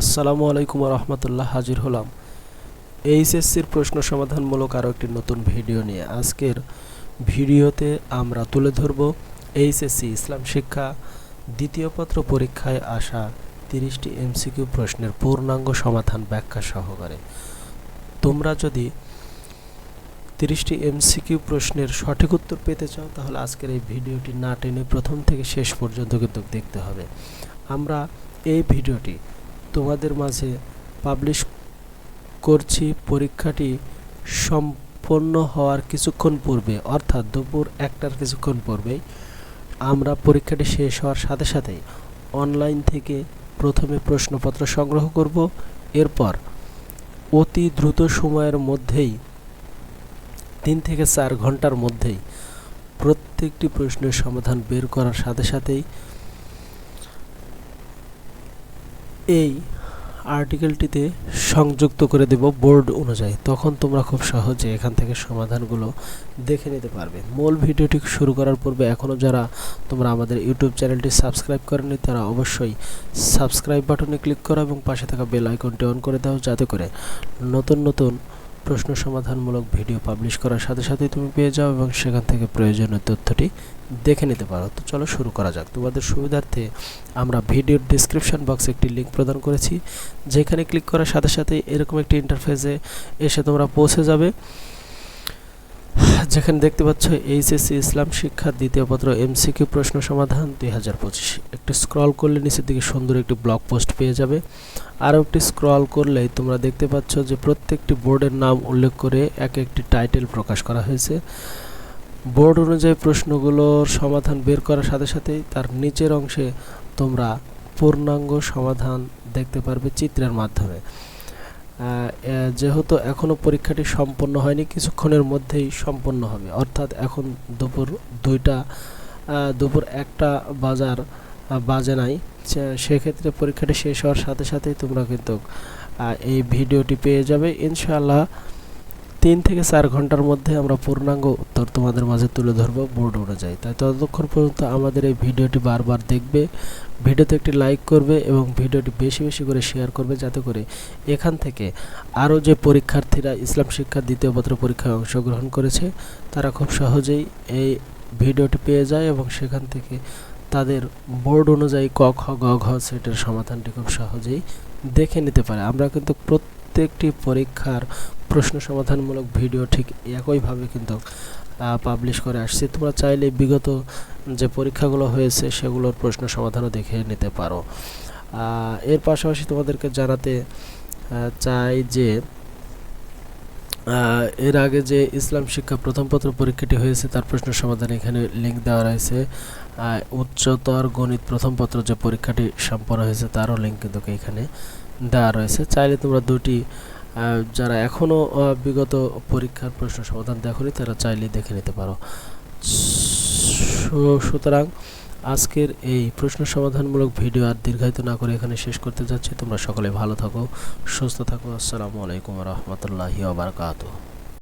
আসসালামু আলাইকুম রহমতুল্লাহ হাজির হলাম। এইচএসসির প্রশ্ন সমাধানমূলক আরও একটি নতুন ভিডিও নিয়ে। আজকের ভিডিওতে আমরা তুলে ধরব এইচএসসি, ইসলাম শিক্ষা, দ্বিতীয় পত্র পরীক্ষায় আসা তিরিশটি এমসিকিউ প্রশ্নের পূর্ণাঙ্গ সমাধান ব্যাখ্যা সহকারে। তোমরা যদি তিরিশটি এমসিকিউ প্রশ্নের সঠিক উত্তর পেতে চাও, তাহলে আজকের এই ভিডিওটি না টেনে প্রথম থেকে শেষ পর্যন্ত কিন্তু দেখতে হবে। আমরা এই ভিডিওটি তোমাদের মাঝে পাবলিশ করছি, পরীক্ষাটি সম্পন্ন হওয়ার কিছুক্ষণ পূর্বে, অর্থাৎ দুপুর একটার কিছুক্ষণ পূর্বেই। আমরা পরীক্ষাটি শেষ হওয়ার সাথে সাথেই অনলাইন থেকে প্রথমে প্রশ্নপত্র সংগ্রহ করব। এরপর অতি দ্রুত সময়ের মধ্যেই, তিন থেকে চার ঘণ্টার মধ্যেই প্রত্যেকটি প্রশ্নের সমাধান বের করার সাথে সাথেই এই আর্টিকেলটিতে সংযুক্ত করে দেব বোর্ড অনুযায়ী। তখন তোমরা খুব সহজে এখান থেকে সমাধানগুলো দেখে নিতে পারবে। মূল ভিডিওটি শুরু করার পূর্বে এখনও যারা তোমরা আমাদের ইউটিউব চ্যানেলটি সাবস্ক্রাইব করেনি, তারা অবশ্যই সাবস্ক্রাইব বাটনে ক্লিক করো এবং পাশে থাকা বেল আইকনটি অন করে দাও, যাতে করে নতুন নতুন প্রশ্ন সমাধানমূলক ভিডিও পাবলিশ করার সাথে সাথেই তুমি পেয়ে যাও এবং সেখান থেকে প্রয়োজনীয় তথ্যটি দেখে নিতে পারো। তো চলো শুরু করা যাক। তোমাদের সুবিধার্থে আমরা ভিডিওর ডিসক্রিপশন বক্সে একটি লিঙ্ক প্রদান করেছি। যেখানে ক্লিক করার সাথে সাথে এরকম একটি ইন্টারফেসে এসে তোমরা পৌঁছে যাবে। যেখানে দেখতে পাচ্ছ এইচএসসি ইসলাম শিক্ষার দ্বিতীয় পত্র এমসিকিউ প্রশ্ন সমাধান দুই হাজার পঁচিশ। একটু স্ক্রল করলে নিচের দিকে সুন্দর একটি ব্লগ পোস্ট পেয়ে যাবে। আরও একটি স্ক্রল করলেই তোমরা দেখতে পাচ্ছ যে প্রত্যেকটি বোর্ডের নাম উল্লেখ করে এক একটি টাইটেল প্রকাশ করা হয়েছে। বোর্ড অনুযায়ী প্রশ্নগুলোর সমাধান বের করার সাথে সাথেই তার নিচের অংশে তোমরা পূর্ণাঙ্গ সমাধান দেখতে পারবে চিত্রের মাধ্যমে। যেহেতু এখনও পরীক্ষাটি সম্পন্ন হয়নি, কিছুক্ষণের মধ্যেই সম্পন্ন হবে। অর্থাৎ এখন দুপুর দুইটা দুপুর একটা বাজার বাজে নাই। সেক্ষেত্রে পরীক্ষাটি শেষ হওয়ার সাথে সাথেই তোমরা কিন্তু এই ভিডিওটি পেয়ে যাবে। ইনশাআল্লাহ তিন থেকে চার ঘণ্টার মধ্যে আমরা পূর্ণাঙ্গ উত্তর তোমাদের মাঝে তুলে ধরবো বোর্ড অনুযায়ী। তাই ততক্ষণ পর্যন্ত আমাদের এই ভিডিওটি বারবার দেখবে, ভিডিওতে একটি লাইক করবে এবং ভিডিওটি বেশি বেশি করে শেয়ার করবে যাতে করে এখান থেকে আরও যে পরীক্ষার্থীরা ইসলাম শিক্ষার দ্বিতীয় পত্র পরীক্ষায় অংশগ্রহণ করেছে, তারা খুব সহজেই এই ভিডিওটি পেয়ে যায় এবং সেখান থেকে তাদের বোর্ড অনুযায়ী ক, খ, গ, ঘ সেটের সমাধানটি খুব সহজেই দেখে নিতে পারে। আমরা কিন্তু প্রত্যেকটি পরীক্ষার প্রশ্ন সমাধানমূলক ভিডিও ঠিক একইভাবে কিন্তু পাবলিশ করে আসছি। তোমরা চাইলে বিগত যে পরীক্ষাগুলো হয়েছে সেগুলোর প্রশ্ন সমাধানও দেখে নিতে পারো। এর পাশাপাশি তোমাদেরকে জানাতে চাই যে এর আগে যে ইসলাম শিক্ষা প্রথম পত্র পরীক্ষাটি হয়েছে, তার প্রশ্ন সমাধান এখানে লিঙ্ক দেওয়া রয়েছে। উচ্চতর গণিত প্রথম পত্র যে পরীক্ষাটি সম্পন্ন হয়েছে, তারও লিঙ্ক কিন্তু এখানে দেওয়া রয়েছে। চাইলে তোমরা দুটি যারা এখনও বিগত পরীক্ষার প্রশ্ন সমাধান দেখনি, তারা চাইলে দেখে নিতে পারো। সুতরাং আজকের এই প্রশ্ন সমাধানমূলক ভিডিও আর দীর্ঘায়িত না করে এখানে শেষ করতে যাচ্ছি। তোমরা সকলে ভালো থাকো, সুস্থ থাকো। আসসালামু আলাইকুম রহমতুল্লাহি বারকাতুহ।